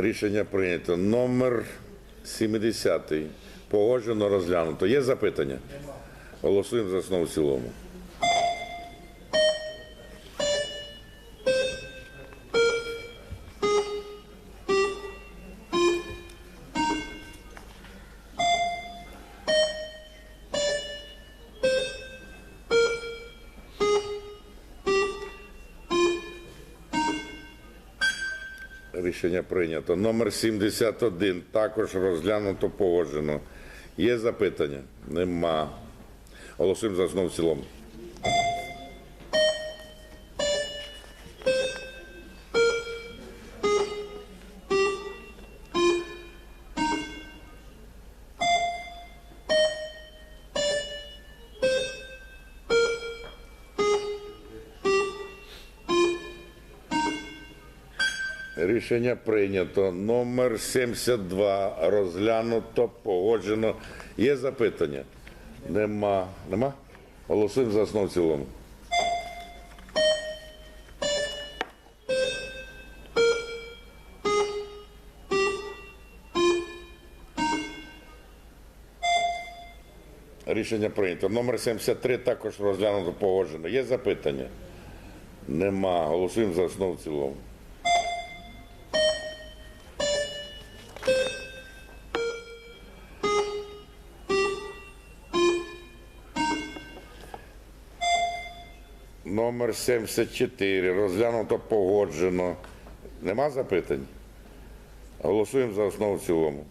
Рішення прийнято. Номер 70. Погоджено, розглянуто. Є запитання? Голосуємо за основу в цілому. Прийнято. Номер 71. Також розглянуто, погоджено. Є запитання? Нема. Голосуємо за основу в цілому. Рішення прийнято. Номер 72. Розглянуто, погоджено. Є запитання? Нема. Нема? Голосуємо за основу цілому. Рішення прийнято. Номер 73 також розглянуто, погоджено. Є запитання? Нема. Голосуємо за основу цілому. Номер 74. Розглянуто погоджено. Нема запитань? Голосуємо за основу в цілому.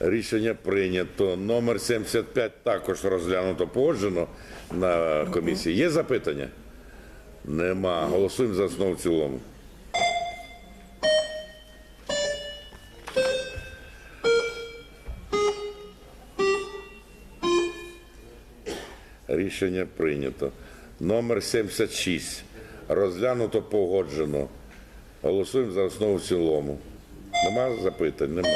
Рішення прийнято. Номер 75 також розглянуто погоджено на комісії. Є запитання? Нема. Голосуємо за основу в цілому. Рішення прийнято. Номер 76. Розглянуто погоджено. Голосуємо за основу в цілому. Нема запитань? Нема.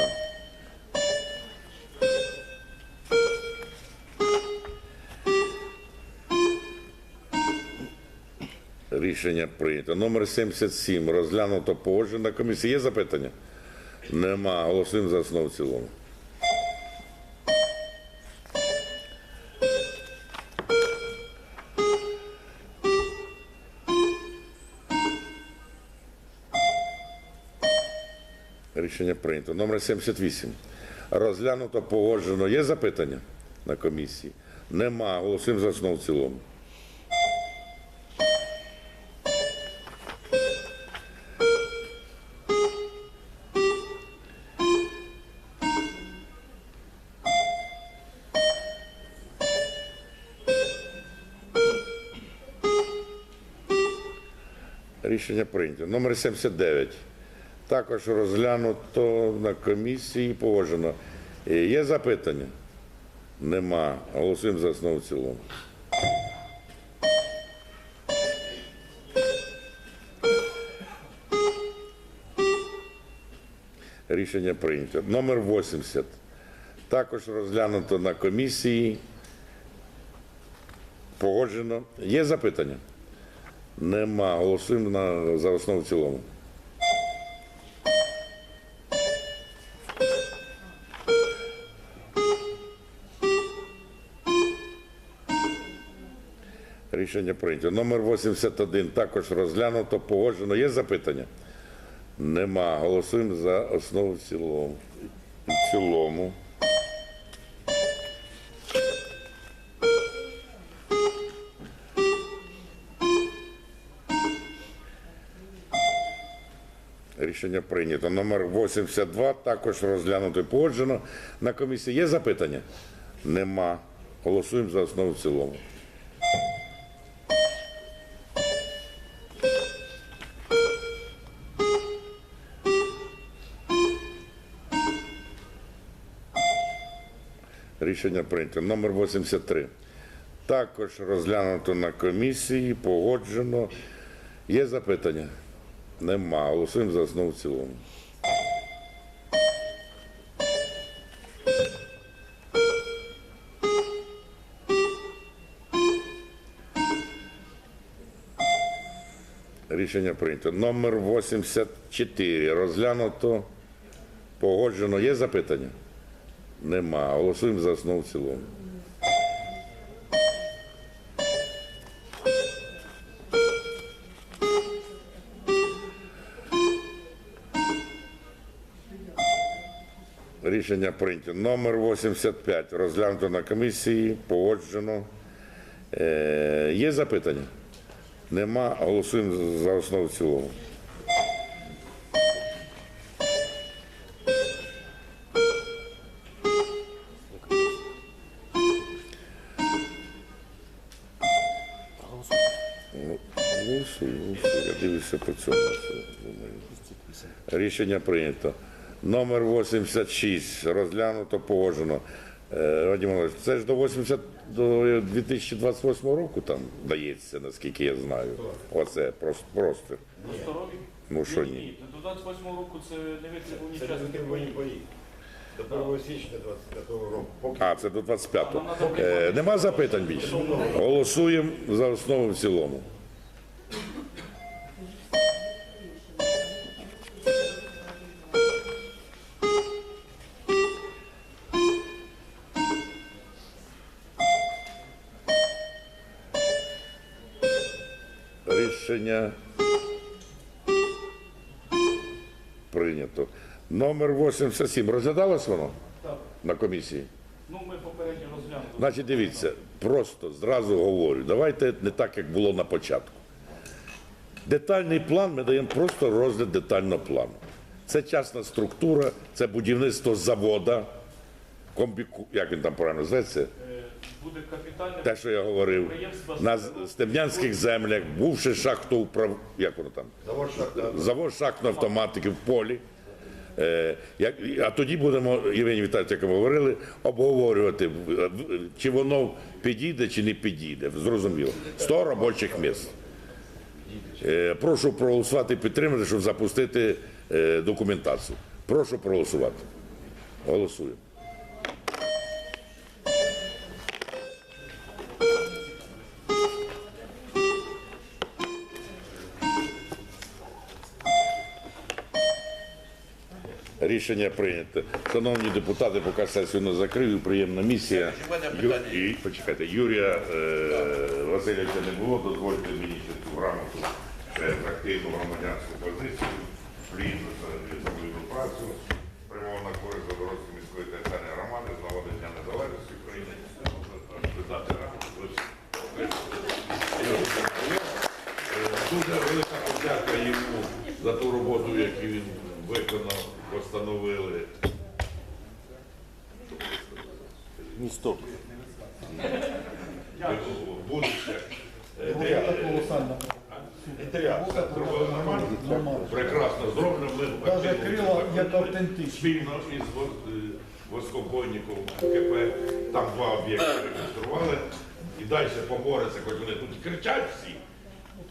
Рішення прийнято. Номер 77. Розглянуто погоджено. Комісія. Є запитання? Нема. Голосуємо за основу в цілому. Рішення прийнято. Номер 78. Розглянуто погоджено. Є запитання на комісії? Нема. Голосуємо за основу в цілому. Рішення прийнято. Номер 79. Також розглянуто на комісії погоджено. Е, Є запитання? Нема. Голосуємо за основу цілому. Рішення прийнято. Номер 80. Також розглянуто на комісії. Погоджено. Є запитання? Нема. Голосуємо за основу цілому. Рішення прийнято. Номер 81 також розглянуто, погоджено. Є запитання? Нема. Голосуємо за основу в цілому. В цілому. Рішення прийнято. Номер 82 також розглянуто і погоджено. На комісії є запитання? Нема. Голосуємо за основу в цілому. Рішення прийнято. Номер 83. Також розглянуто на комісії, погоджено. Є запитання? Нема. Голосуємо за основу в цілому. Рішення прийнято. Номер 84. Розглянуто. Погоджено. Є запитання? Нема. Голосуємо за основу в цілому. Рішення прийнято. Номер 85. Розглянуто на комісії. Погоджено. Е, є запитання? Нема. Голосуємо за основу в цілому. Рішення прийнято. Номер 86. Розглянуто, погоджено. Е, Вадим Іванович, це ж до 80 до 2028 року там дається, наскільки я знаю. Оце просто просто. Ну що ні. Ні, до 28 року це не ви- це нічасний бої. До 1 січня 25 року. Поки А, це до 25-го. Е, нема запитань більше. Голосуємо за основу в цілому. 87 розглядалось воно Так. на комісії? Ну, ми попередньо розглянули. Значить, дивіться, просто зразу говорю, давайте не так, як було на початку. Детальний план ми даємо просто розгляд детального плану. Це частна структура, це будівництво завода, комбіку, як він там правильно зветься, е, Буде капітальне те, що я говорив, на з- стебнянських землях, бувши шахту, як воно там, завод шахтноавтоматики в полі. Е, а тоді будемо, Євгеній Віталійович, як ви говорили, обговорювати, чи воно підійде, чи не підійде. Зрозуміло. 100 робочих місць. Е, прошу проголосувати і підтримати, щоб запустити е, документацію. Прошу проголосувати. Голосуємо. Рішення прийнято. Шановні депутати, поки сесію не закрию, приємна місія. Ю... І, почекайте, Юрія е... Васильовича не було, дозвольте мені цю грамоту е, активну громадянську позицію, плідну самовідну працю, спрямована на користь Загородської міської територіальної громади з нагоди Дня Незалежності України. Дуже велика подяка йому за ту роботу, яку він виконав, постановили. Місто. Будуще. Інтеріація зробили нормально? Прекрасно зроблено. Ми крила як автентичні. Спільно із е, воскобойником КП. Там два об'єкти реконстрували. І далі побореться, хоч вони тут кричать всі.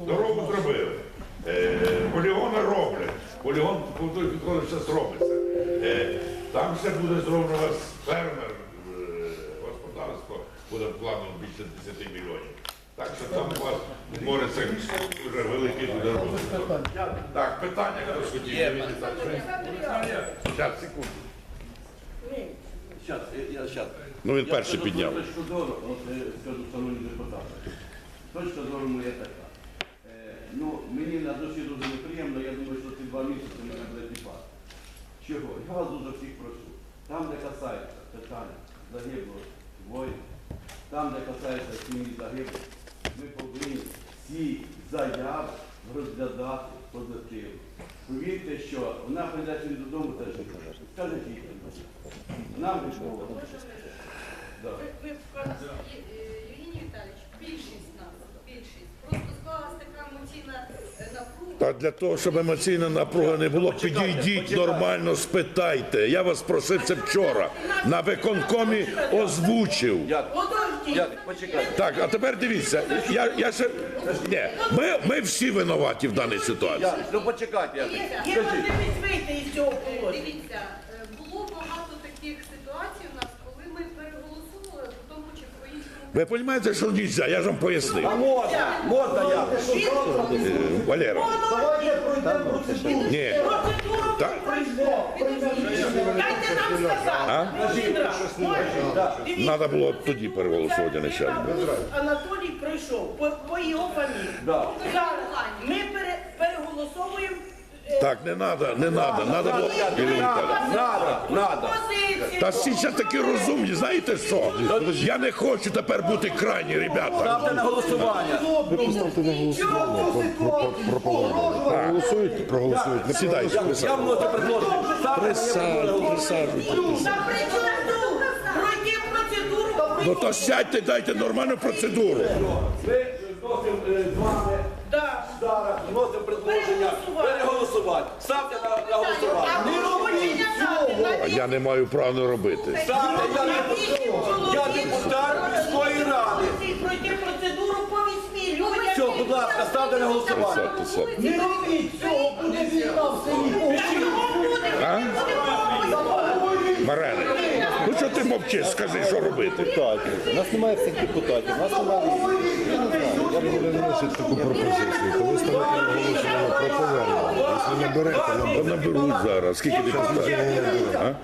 Дорогу зробили. Е, полігони роблять. Полігон по той підходить все зробиться. Е, там все буде зроблено вас фермер, е, господарство буде планом більше 10 мільйонів. Так що там у вас бореться дуже великий буде розвиток. Так, питання хтось хотів. Зараз, секунду. Щас, я, я щас. Ну він перший підняв. свою зору, от скажу шановні депутати. Точка зору моя така. Ну, мені на душі дуже неприємно, я думаю, що ці два місяці мене буде тіпати. Чого? Я вас дуже всіх прошу. Там, де касається питання загиблого воїна, там, де касається сім'ї загиблих, ми повинні ці заяви розглядати позитивно. Повірте, що вона прийде сьогодні додому теж не каже. Скаже. Нам відмовили. Да. Ви, ви е, Євгеній Віталійович, більшість. Просто склалась така емоційна е, напруга. Та для того, щоб емоційна напруга не було, підійдіть нормально, спитайте. Я вас просив це вчора. На виконкомі озвучив. Так, а тепер дивіться, я, я ще. Ні, ми, ми всі винуваті в даній ситуації. Ну почекайте. Я. Дивіться, вийти із цього е. Дивіться, е, було багато таких ситуацій у нас, коли ми переголосували в тому чи по іншому Ви розумієте, що нельзя, я ж вам пояснив. А можна, можна я. Е, Валера, Давайте пройдемо процедуру. ні. Так. Дайте нам сказати. Дивіться, Треба було тоді переголосувати, а не зараз. Анатолій пройшов по, по його фамілії. Зараз ми Так, не треба, не треба, треба було. Ірина Віталіївна. Надо, надо. Та всі зараз такі розумні, знаєте що? Я не хочу тепер бути крайні, ребята. Ставте на голосування. Голосуйте, проголосуйте. Сідайте, Я вношу предложення. Ставте присаджуйте, присаджуйте. Та при чому? Пройти процедуру. Ну то сядьте, дайте нормальну процедуру. Ми вносимо е, з вами Да. зараз, вносимо предложення переголосувати. Ставте на, на голосування. А погодження дати. А я не маю права не робити. Ставте, я, деп- я депутат міської ради. Пройти процедуру по вісьмі. Людям Все, будь ласка, ставте на голосування. Сядьте, сядьте. Не робіть цього, буде війна в селі. А? Ну що ти мовчиш, скажи, що робити? депутатів. У нас немає всіх депутатів. У нас немає. Я не знаю. Я б виносити таку пропозицію. Коли ставите оголошення про повернення, якщо не берете, Та наберуть зараз. Скільки депутатів? А?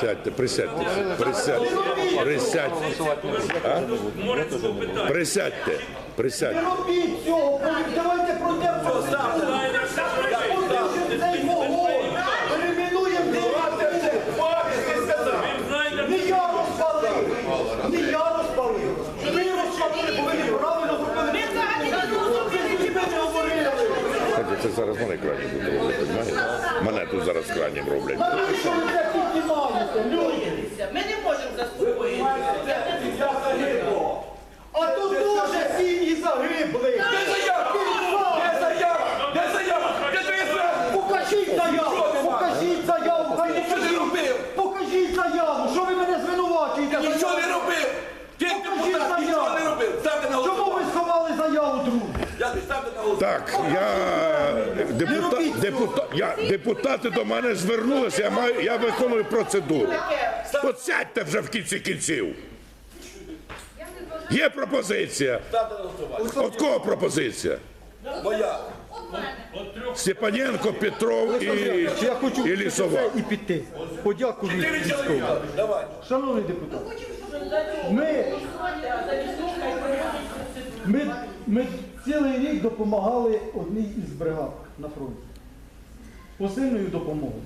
Сядьте, присядьте, присядьте, присядьте. А? Присядьте, присядьте. Робіть цього, давайте пройдемо процедуру. Цей вогонь. Перейменуємо депутати. Не я розпалив. Не я розпалив. Ви розпалили, бо ви неправильно зробили. Ви не говорили. Кстати, Зараз мене робити, розумієте? Мене тут зараз крайнім роблять. Ми не можемо заспокоїтися. А тут дуже сім'ї загибли. Де заява? Де заява? Де заява? Де твоє звернення? Покажіть заяву, покажіть заяву, хай не Що ти робив? Покажіть заяву, що ви мене звинувачуєте? Нічого не робив. Ти Покажіть депутат нічого не заяву. робив. Ставте на Чому голосування. ви сховали заяву, друзі? Я ставте на голосування. Так, я депутат, депутат, я депутати до мене звернулися, я маю, я виконую процедуру. От сядьте вже в кінці кінців. Є пропозиція. От кого пропозиція? Моя. Степаненко, Петров і, Я хочу і Лісова. і піти. Подякую військовим. Шановний депутат, ми, ми, ми цілий рік допомагали одній із бригад на фронті. Посильною допомогою.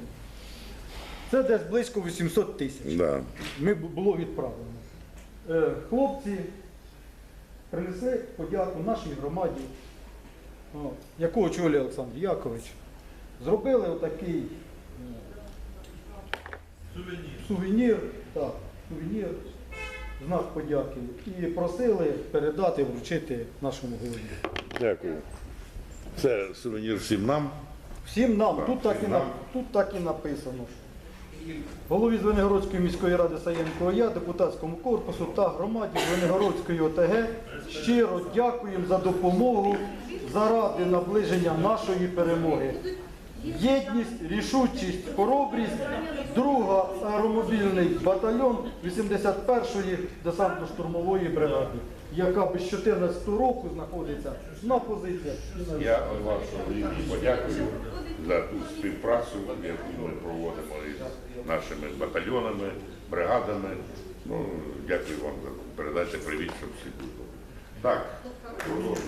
Це десь близько 800 тисяч. Да. Ми було відправлено. Е, Хлопці принесли подяку нашій громаді, о, яку очолює Олександр Якович. Зробили отакий сувенір, так, сувенір, знак подяки. І просили передати, вручити нашому голові. Дякую. Це сувенір всім нам. Всім нам, тут так, і, всім нам. тут так і написано. Голові Звенигородської міської ради Саєнко я, депутатському корпусу та громаді Звенигородської ОТГ щиро дякуємо за допомогу заради наближення нашої перемоги. Єдність, рішучість, хоробрість, друга аеромобільний батальйон 81-ї десантно-штурмової бригади, яка без 14 року знаходиться на позиціях. Я вашому рівні подякую за ту співпрацю, яку ми проводимо із нашими батальйонами, бригадами. Ну, дякую вам за передачу привіт, щоб всі були. Так,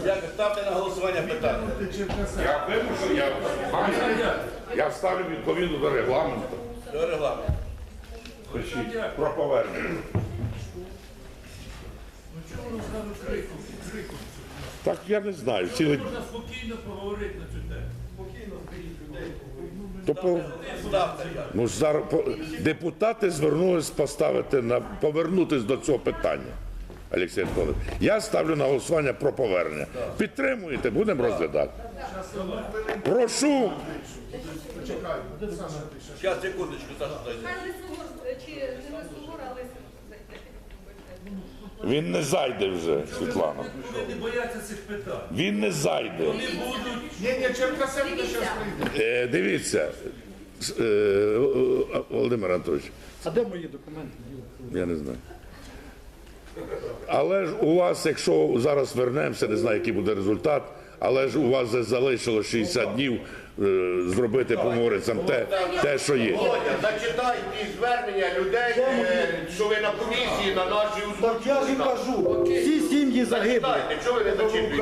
Дякую. Ставте на голосування питання. я вимушу, я, я ставлю відповідно до регламенту. До регламенту. Пишіть про повернення. Так я не знаю. Цілий... Можна спокійно поговорити на цю тему. То по... Ставте. Ну, ж зараз по- депутати звернулись поставити на повернутись до цього питання. Олексій Анатолійович. Я ставлю на голосування про повернення. Підтримуєте, будемо розглядати. Прошу. Зараз, секундочку, Саша, чи не а Він не зайде вже, Світлана. Вони не бояться цих питань. Він не зайде. Вони будуть Дивіться, Е, дивіться, с- е, е, Володимир Анатолійович, А де мої документи? я не знаю. Але ж у вас, якщо зараз вернемося, не знаю, який буде результат, але ж у вас вже залишилось 60 днів е, зробити поморицям те, те, що є. Володя, зачитай ті звернення людей, е, що ви на комісії, на нашій Так я ж і кажу, всі сім'ї загиблі. Зачитайте, чого ви не зачитуєте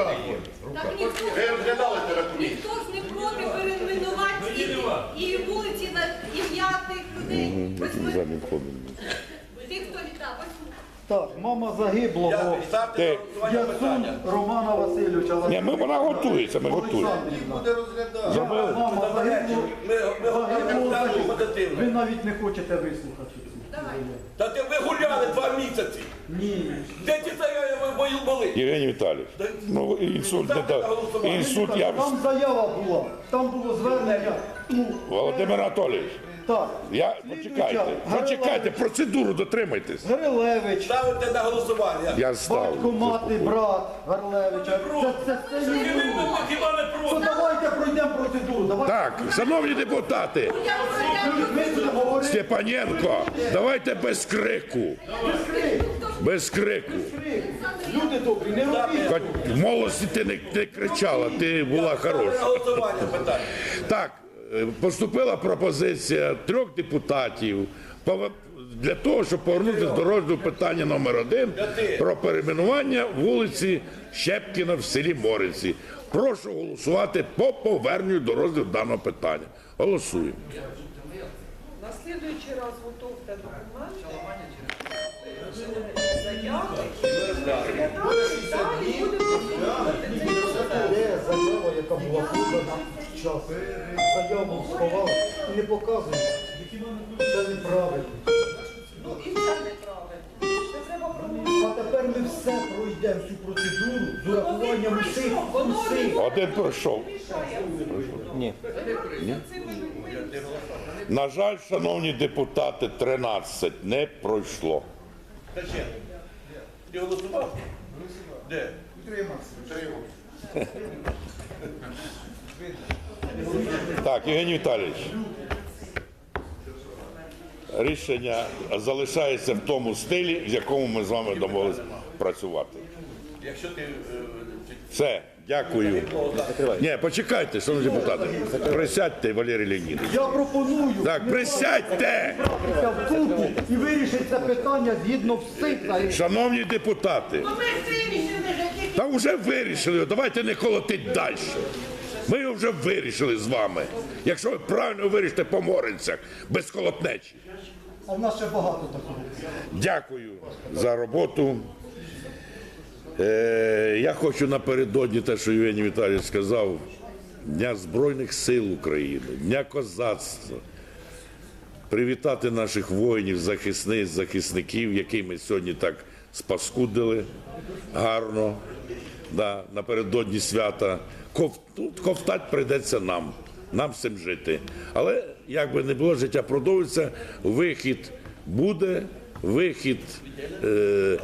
так ніхто, Ви розглядали це на комісії? ніхто ж не проти перейменувати і, і вулиці на ім'я тих людей. Ми- Заднім ходом. Тих, хто віддав. Ось Так, мама загиблого. Ти, Ясун Романа Васильовича. ні, ми, вона готується, ми готуємо. Мама загиблого. Ми, ми говоримо Загиблого так позитивно. Ви навіть не хочете вислухати. Та ти ви гуляли два місяці. Ні. Де ті заяви ви бої були? Євгеній Віталійович, ну інсульт не так. Інсульт я... Там заява була, там було звернення. Ну, Володимир Анатолійович, так. я, почекайте, почекайте, процедуру дотримайтесь. Грилевич, Ставите на голосування. Я батько, ставлю. мати, брат Гарлевича. Це, це, це, І ви не було. хіба не То проти? давайте пройдемо процедуру. Давайте. Так, шановні депутати, Ми будемо говорити. Степаненко, давайте без крику. Без крику. Люди добрі, не робіть. Хоч в молодості ти не, не кричала, ти була хороша. голосування питання. Так, поступила пропозиція трьох депутатів для того, щоб повернутися до розгляду питання номер один про перейменування вулиці Щепкіна в селі Мориці. Прошу голосувати по поверненню до розгляду даного питання. Голосуємо. На слідуючий раз готовте документи. Заяви. Далі будемо розглядати цей процес. Де заява, яка була подана в час? Заяву сховали і не показують. Це неправильно. Ну і це неправильно. Це треба проголосувати. А тепер ми все пройдемо цю процедуру з урахуванням усіх. усіх. Один пройшов. На жаль, шановні депутати, 13 не пройшло. Ти голосував? Де? Так, Євгеній Віталійович. Рішення залишається в тому стилі, в якому ми з вами домовилися працювати. Якщо ти... е, Все, дякую. Ні, почекайте, шановні депутати. Присядьте, Валерій Леонідович. Я пропоную Так, присядьте! братися в купу і вирішити це питання згідно всіх. Шановні депутати, Ми вирішили, які та вже вирішили, давайте не колотить далі. Ми його вже вирішили з вами. Якщо ви правильно вирішите по Моринцях, без колотнечі. А в нас ще багато такого. Дякую за роботу. Е, я хочу напередодні те, що Євгеній Віталійович сказав, Дня Збройних сил України, Дня козацтва. Привітати наших воїнів, захисниць, захисників, яких ми сьогодні так спаскудили гарно да, напередодні свята. Ков, ковтать прийдеться нам, нам цим жити. Але як би не було, життя продовжується, вихід буде, вихід. Е,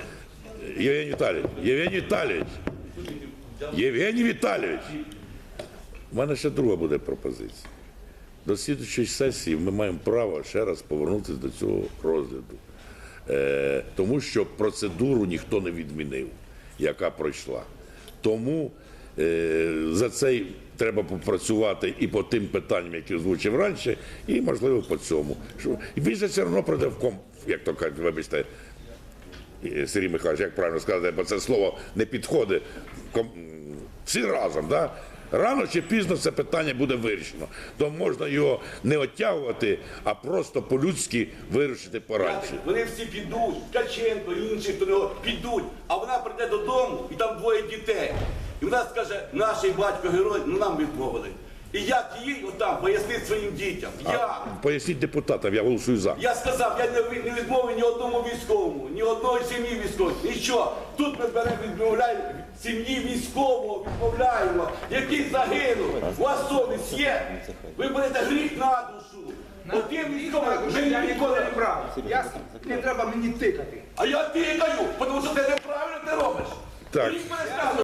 Євгеній Віталійович, Євгеній Віталійович, Євгеній Віталійович, у мене ще друга буде пропозиція. До слідчої сесії ми маємо право ще раз повернутися до цього розгляду. Е, тому що процедуру ніхто не відмінив, яка пройшла. Тому е, за цей треба попрацювати і по тим питанням, які озвучив раніше, і можливо по цьому. Він же все одно прийде в ком, як то кажуть, вибачте, е, Сергій Михайлович, як правильно сказати, бо це слово не підходить. Всі разом, да? Рано чи пізно це питання буде вирішено. То можна його не оттягувати, а просто по-людськи вирішити пораніше. Вони всі підуть, Ткаченко інші, хто нього підуть, а вона прийде додому і там двоє дітей. І вона скаже, наш батько герой, ну нам відмовили. І як їй отам пояснити своїм дітям? Як? Поясніть депутатам, я голосую за. Я сказав, я не, ви- не відмовив ні одному військовому, ні одної сім'ї військової. Нічого. Тут ми беремо, відмовляємо сім'ї військового, відмовляємо, який загинув. У вас совість є. Ви берете гріх на душу. Один військовий, ми ніколи не. Ясно? Не треба мені тикати. А я тикаю, тому що ти неправильно ти робиш. Так.